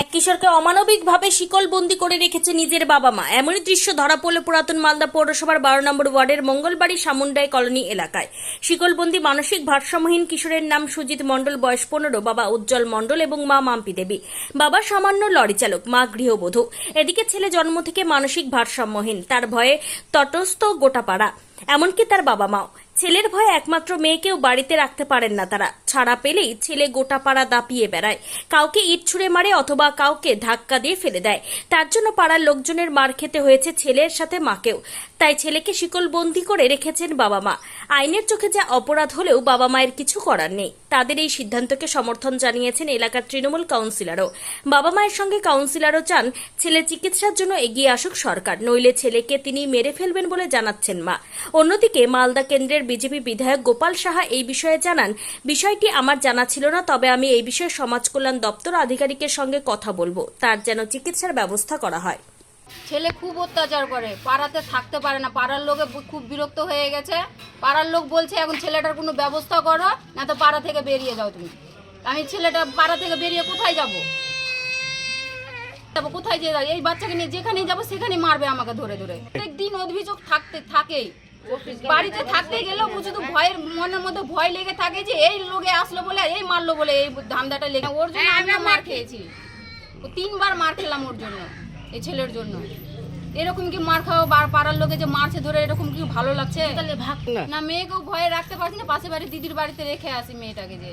এক কিশোরকে অমানবিকভাবে শিকলবন্দি করে রেখেছে নিজের বাবা মা। এমনই দৃশ্য ধরা পড়ল পুরাতন মালদা পৌরসভার বারো নম্বর ওয়ার্ডের মঙ্গলবাড়ি সামুন্ডাই কলোনি এলাকায়। শিকলবন্দি মানসিক ভারসাম্যহীন কিশোরের নাম সুজিত মণ্ডল, বয়স পনেরো, বাবা উজ্জ্বল মণ্ডল এবং মা মাম্পি দেবী। বাবা সামান্য লরি চালক, মা গৃহবধূ। এদিকে ছেলে জন্ম থেকে মানসিক ভারসাম্যহীন, তার ভয়ে তটস্থ গোটাপাড়া। এমনকি তার বাবা মাও। ছেলের ভয়ে একমাত্র মেয়েকেও বাড়িতে রাখতে পারেন না তারা। ছাড়া পেলেই ছেলে গোটা পাড়া দাপিয়ে বেড়ায়। কাউকে ইট ছুঁড়ে মারে অথবা কাউকে ধাক্কা দিয়ে ফেলে দেয়। তার জন্য পাড়ার লোকজনের মার খেতে হয়েছে ছেলের সাথে মাকেও। তাই ছেলেকে শিকল শিকলবন্দি করে রেখেছেন বাবা মা। আইনের চোখে যা অপরাধ হলেও বাবা মায়ের কিছু করার নেই। তাদের এই সিদ্ধান্তকে সমর্থন জানিয়েছেন এলাকার তৃণমূল কাউন্সিলরও। বাবা মায়ের সঙ্গে কাউন্সিলরও চান ছেলে চিকিৎসার জন্য এগিয়ে আসুক সরকার, নইলে ছেলেকে তিনি মেরে ফেলবেন বলে জানাচ্ছেন মা। অন্যদিকে মালদা কেন্দ্রের বিজেপি বিধায়ক গোপাল সাহা এই বিষয়ে জানান, বিষয়টি আমার জানা ছিল না, তবে আমি এই বিষয়ে সমাজ কল্যাণ দপ্তর আধিকারিকের সঙ্গে কথা বলব। তার যেন চিকিৎসার ব্যবস্থা করা হয়। ছেলে খুব অত্যাচার করে, পাড়াতে থাকতে পারে না, পাড়ার লোকে খুব বিরক্ত হয়ে গেছে। পাড়ার লোক বলছে, এখন ছেলেটার কোনো ব্যবস্থা করো না তো পাড়া থেকে বেরিয়ে যাও তুমি। আমি ছেলেটা পাড়া থেকে বেরিয়ে কোথায় যাব? যাব কোথায় যে এই বাচ্চাকে নিয়ে যেখানেই যাব, সেখানেই মারবে আমাকে ধরে ধরে। প্রত্যেকদিন অভিযোগ থাকতে থাকেই বাড়িতে থাকতে গেলেও শুধু ভয়ের মনের মধ্যে ভয় লেগে থাকে যে, এই লোকে আসলো বলে, এই মারলো বলে, এই ধান্দাটা লেগে ওর জন্য আমিও মার খেয়েছি। তিনবার মার খেলাম ওর জন্য। এই ছেলের জন্য। এরকম কি মার খাওয়া বার- পাড়ার লোকে যে মারছে ধরে এরকম কি ভালো লাগছে? না মেয়েকেও ভয়ে রাখতে পারছি না পাশে বাড়ি দিদির বাড়িতে রেখে আসি মেয়েটাকে যে।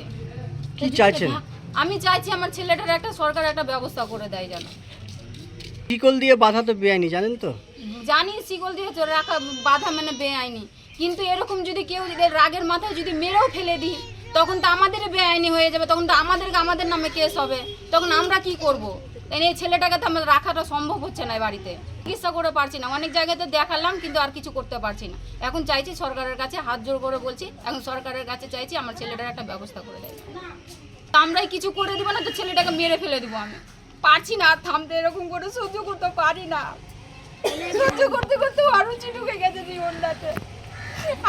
কি চাইছেন? আমি চাইছি আমার ছেলেটার একটা সরকার একটা ব্যবস্থা করে দেয় যেন। শিকল দিয়ে বাধা তো বেআইনি জানেন তো? জানি শিকল দিয়ে তো রাখা বাধা মানে বেআইনি। কিন্তু এরকম যদি কেউ এদের রাগের মাথায় যদি মেরেও ফেলে দিই তখন তো আমাদের বেআইনি হয়ে যাবে তখন তো আমাদেরকে আমাদের নামে কেস হবে তখন আমরা কি করব? তাই এই ছেলেটাকে তো আমাদের রাখাটা সম্ভব হচ্ছে না বাড়িতে। চিকিৎসা করে পারছি না। অনেক জায়গাতে দেখালাম, কিন্তু আর কিছু করতে পারছি না। এখন চাইছি সরকারের কাছে হাত জোর করে বলছি, এখন সরকারের কাছে চাইছি আমার ছেলেটার একটা ব্যবস্থা করে দেয়। আমরাই কিছু করে দিব না তো ছেলেটাকে মেরে ফেলে দিব আমি। পারছি না আর থামতে, এরকম করে সহ্য করতে পারি না। সহ্য করতে করতে আরও ঢুকে গেছে জীবনটাতে।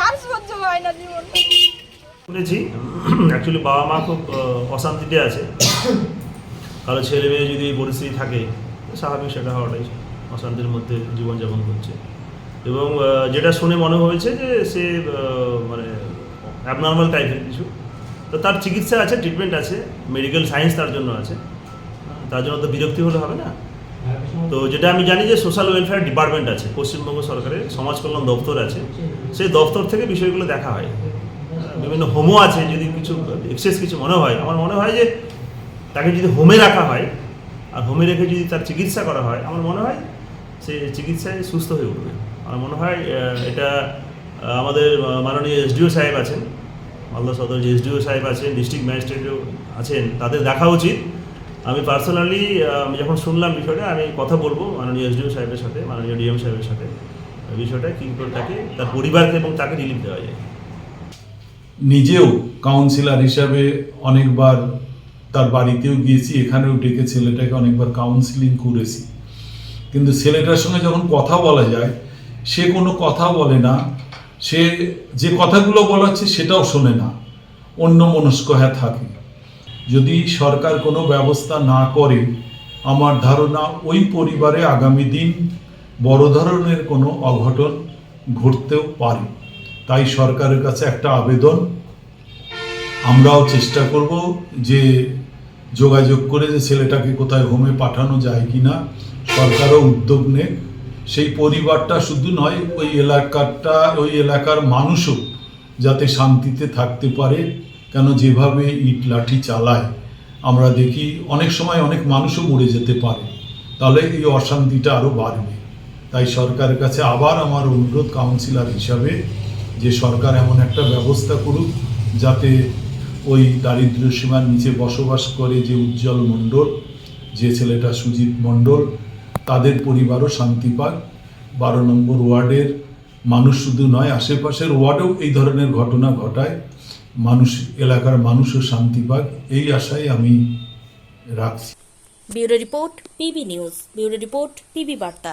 আর সহ্য হয় না জীবনটা শুনেছি অ্যাকচুয়ালি বাবা মা খুব অশান্তিতে আছে। কারও ছেলে মেয়ে যদি পরিস্থিতি থাকে স্বাভাবিক সেটা হওয়াটাই অশান্তির মধ্যে জীবনযাপন করছে। এবং যেটা শুনে মনে হয়েছে যে সে মানে অ্যাবনর্মাল টাইপের কিছু, তো তার চিকিৎসা আছে ট্রিটমেন্ট আছে মেডিকেল সায়েন্স তার জন্য আছে। তার জন্য তো বিরক্তি হলে হবে না। তো যেটা আমি জানি যে সোশ্যাল ওয়েলফেয়ার ডিপার্টমেন্ট আছে, পশ্চিমবঙ্গ সরকারের সমাজ কল্যাণ দপ্তর আছে, সেই দপ্তর থেকে বিষয়গুলো দেখা হয়। বিভিন্ন হোমও আছে, যদি কিছু এক্সেস কিছু মনে হয়। আমার মনে হয় যে তাকে যদি হোমে রাখা হয়, আর হোমে রেখে যদি তার চিকিৎসা করা হয়, আমার মনে হয় সে চিকিৎসায় সুস্থ হয়ে উঠবে। আমার মনে হয় এটা আমাদের মাননীয় এসডিও সাহেব আছেন, মালদা সদর যে এসডিও সাহেব আছেন ডিস্ট্রিক্ট ম্যাজিস্ট্রেটও আছেন, তাদের দেখা উচিত। আমি পার্সোনালি আমি যখন শুনলাম বিষয়টা, আমি কথা বলব মাননীয় এসডিও সাহেবের সাথে, মাননীয় ডিএম সাহেবের সাথে, বিষয়টা কী করে তাকে, তার পরিবারকে এবং তাকে রিলিফ দেওয়া যায়। নিজেও কাউন্সিলর হিসাবে অনেকবার তার বাড়িতেও গিয়েছি, এখানেও ডেকে ছেলেটাকে অনেকবার কাউন্সিলিং করেছি। কিন্তু ছেলেটার সঙ্গে যখন কথা বলা যায়, সে কোনো কথা বলে না, সে যে কথাগুলো বলাচ্ছে সেটাও শোনে না, অন্য মনস্ক হয়ে থাকে। যদি সরকার কোনো ব্যবস্থা না করে, আমার ধারণা ওই পরিবারে আগামী দিন বড় ধরনের কোনো অঘটন ঘটতেও পারে। তাই সরকারের কাছে একটা আবেদন। আমরাও চেষ্টা করব যে যোগাযোগ করে যে ছেলেটাকে কোথায় হোমে পাঠানো যায় কি না, সরকারও উদ্যোগ নেক। সেই পরিবারটা শুধু নয়, ওই এলাকাটা, ওই এলাকার মানুষও যাতে শান্তিতে থাকতে পারে, কেন যেভাবে ইট লাঠি চালায়। আমরা দেখি অনেক সময় অনেক মানুষও মরে যেতে পারে। তাহলে এই অশান্তিটা আরও বাড়বে। তাই সরকারের কাছে আবার আমার অনুরোধ কাউন্সিলর হিসাবে যে সরকার এমন একটা ব্যবস্থা করুক, যাতে ওই দারিদ্র সীমার নিচে বসবাস করে যে উজ্জ্বল মণ্ডল, যে ছেলেটা সুজিত মণ্ডল, তাদের পরিবারও শান্তি পাক বারো নম্বর ওয়ার্ডের মানুষ শুধু নয়, আশেপাশের ওয়ার্ডেও এই ধরনের ঘটনা ঘটায়। মানুষ, এলাকার মানুষও শান্তি পাক এই আশায় আমি রাখছি। Bureau report PB news, bureau report PB বার্তা।